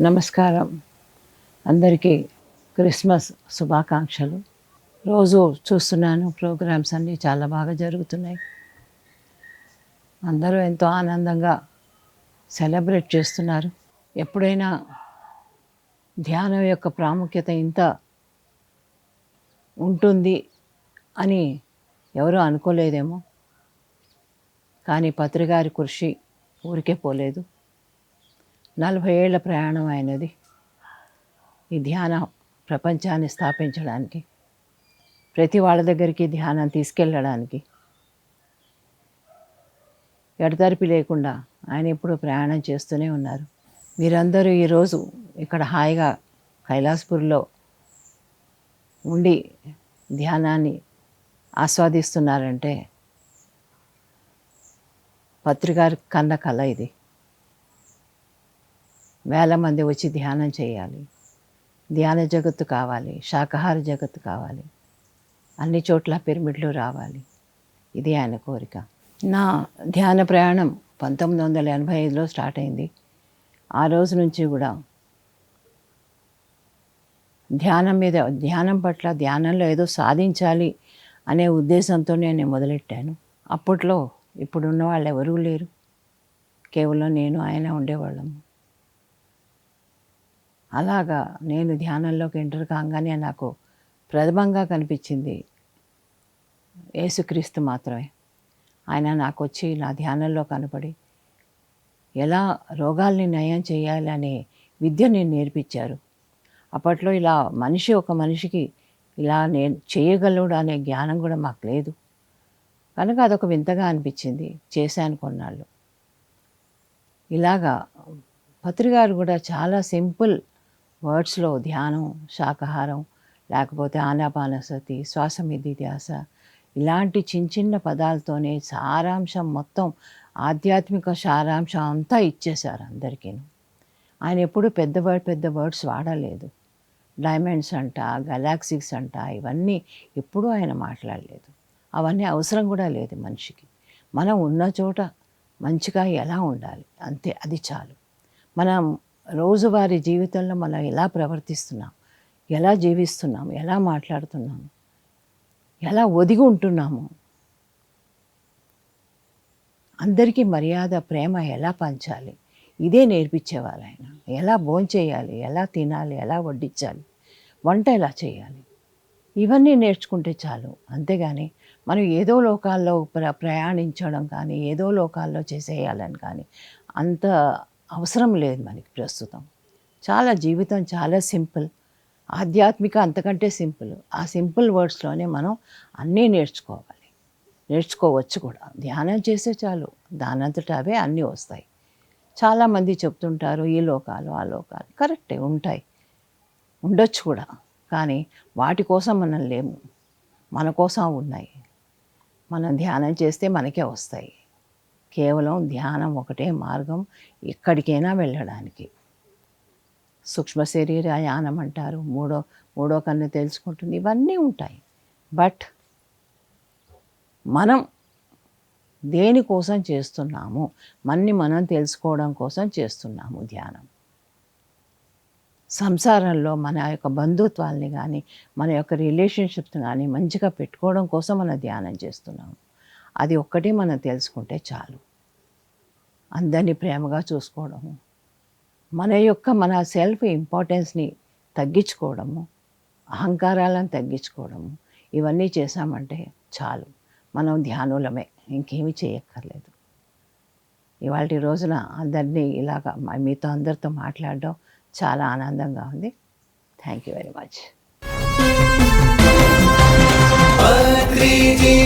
నమస్కారం. అందరికీ క్రిస్మస్ శుభాకాంక్షలు. రోజు చూస్తున్నాను ప్రోగ్రామ్స్ అన్నీ చాలా బాగా జరుగుతున్నాయి. అందరూ ఎంతో ఆనందంగా సెలబ్రేట్ చేస్తున్నారు. ఎప్పుడైనా ధ్యానం యొక్క ప్రాముఖ్యత ఇంత ఉంటుంది అని ఎవరూ అనుకోలేదేమో. కానీ పత్రికారి కృషి ఊరికే పోలేదు. నలభై ఏళ్ళ ప్రయాణం ఆయనది ఈ ధ్యాన ప్రపంచాన్ని స్థాపించడానికి ప్రతి వాళ్ళ దగ్గరికి ధ్యానం తీసుకెళ్ళడానికి ఎడతెరిపి లేకుండా ఆయన ఎప్పుడు ప్రయాణం చేస్తూనే ఉన్నారు. మీరందరూ ఈరోజు ఇక్కడ హాయిగా కైలాసపూర్లో ఉండి ధ్యానాన్ని ఆస్వాదిస్తున్నారంటే పత్రికారి కన్న కళ ఇది. వేల మంది వచ్చి ధ్యానం చేయాలి. ధ్యాన జగత్తు కావాలి శాకాహార జగత్తు కావాలి. అన్ని చోట్ల పిరమిడ్లు రావాలి. ఇది ఆయన కోరిక. నా ధ్యాన ప్రయాణం పంతొమ్మిది వందల ఎనభై ఐదులో స్టార్ట్ అయింది. ఆ రోజు నుంచి కూడా ధ్యానం మీద ధ్యానం పట్ల ధ్యానంలో ఏదో సాధించాలి అనే ఉద్దేశంతో నేను మొదలెట్టాను. అప్పట్లో ఇప్పుడున్న వాళ్ళు ఎవరూ లేరు. కేవలం నేను ఆయన ఉండేవాళ్ళము. అలాగా నేను ధ్యానంలోకి ఎంటర్ కాగానే నాకు ప్రథమంగా కనిపించింది యేసుక్రీస్తు మాత్రమే. ఆయన నాకు వచ్చి నా ధ్యానంలో కనపడి ఎలా రోగాల్ని నయం చేయాలి అనే నేను నేర్పించారు. అప్పట్లో ఇలా మనిషి ఒక మనిషికి ఇలా నేను చేయగలడు అనే జ్ఞానం కూడా మాకు లేదు. కనుక అదొక వింతగా అనిపించింది చేశాను కొన్నాళ్ళు. ఇలాగా పత్రికారు కూడా చాలా సింపుల్ వర్డ్స్లో ధ్యానం శాకాహారం లేకపోతే ఆనాపానసతి శ్వాసమిది ధ్యాస ఇలాంటి చిన్న చిన్న పదాలతోనే సారాంశం మొత్తం ఆధ్యాత్మిక సారాంశం అంతా ఇచ్చేశారు అందరికీ ఆయన ఎప్పుడు పెద్ద వర్డ్ పెద్ద వర్డ్స్ వాడలేదు. డైమండ్స్ అంట గెలాక్సీస్ అంట ఇవన్నీ ఎప్పుడూ ఆయన మాట్లాడలేదు. అవన్నీ అవసరం కూడా లేదు మనిషికి. మనం ఉన్న చోట మంచిగా ఎలా ఉండాలి? అంతే అది చాలు. మనం రోజువారీ జీవితంలో మనం ఎలా ప్రవర్తిస్తున్నాం? ఎలా జీవిస్తున్నాం? ఎలా మాట్లాడుతున్నాము ఎలా ఒదిగి ఉంటున్నాము? అందరికీ మర్యాద ప్రేమ ఎలా పంచాలి? ఇదే నేర్పించేవారు ఆయన. ఎలా భోంచేయాలి? ఎలా తినాలి? ఎలా వడ్డించాలి? వంట ఎలా చేయాలి? ఇవన్నీ నేర్చుకుంటే చాలు. అంతేగాని మనం ఏదో లోకాల్లో ప్ర ప్రయాణించడం కానీ ఏదో లోకాల్లో చేసేయాలని కానీ అంత అవసరం లేదు మనకి ప్రస్తుతం. చాలా జీవితం చాలా సింపుల్. ఆధ్యాత్మిక అంతకంటే సింపుల్. ఆ సింపుల్ వర్డ్స్లోనే మనం అన్నీ నేర్చుకోవాలి. నేర్చుకోవచ్చు కూడా. ధ్యానం చేస్తే చాలు. దానంతట అవే అన్నీ వస్తాయి. చాలామంది చెప్తుంటారు ఈ లోకాలు ఆ లోకాలు. కరెక్టే ఉంటాయి. ఉండొచ్చు కూడా. కానీ వాటి కోసం మనం లేము. మన కోసం ఉన్నాయి. మనం ధ్యానం చేస్తే మనకే వస్తాయి. కేవలం ధ్యానం ఒకటే మార్గం ఎక్కడికైనా వెళ్ళడానికి. సూక్ష్మ శరీర యానం అంటారు మూడో మూడో కన్ను తెలుసుకుంటుంది ఇవన్నీ ఉంటాయి. బట్ మనం దేనికోసం చేస్తున్నాము? మన్ని మనం తెలుసుకోవడం కోసం చేస్తున్నాము ధ్యానం. సంసారంలో మన యొక్క బంధుత్వాల్ని కానీ మన యొక్క రిలేషన్షిప్స్ కానీ మంచిగా పెట్టుకోవడం కోసం మనం ధ్యానం చేస్తున్నాము. అది ఒక్కటే మనం తెలుసుకుంటే చాలు. అందరినీ ప్రేమగా చూసుకోవడము మన యొక్క మన సెల్ఫ్ ఇంపార్టెన్స్ని తగ్గించుకోవడము అహంకారాలను తగ్గించుకోవడము ఇవన్నీ చేశామంటే చాలు. మనం ధ్యానులమే ఇంకేమీ చేయక్కర్లేదు. ఇవాళ రోజున అందరినీ ఇలాగ మీతో అందరితో మాట్లాడడం చాలా ఆనందంగా ఉంది. Thank you very much. ीति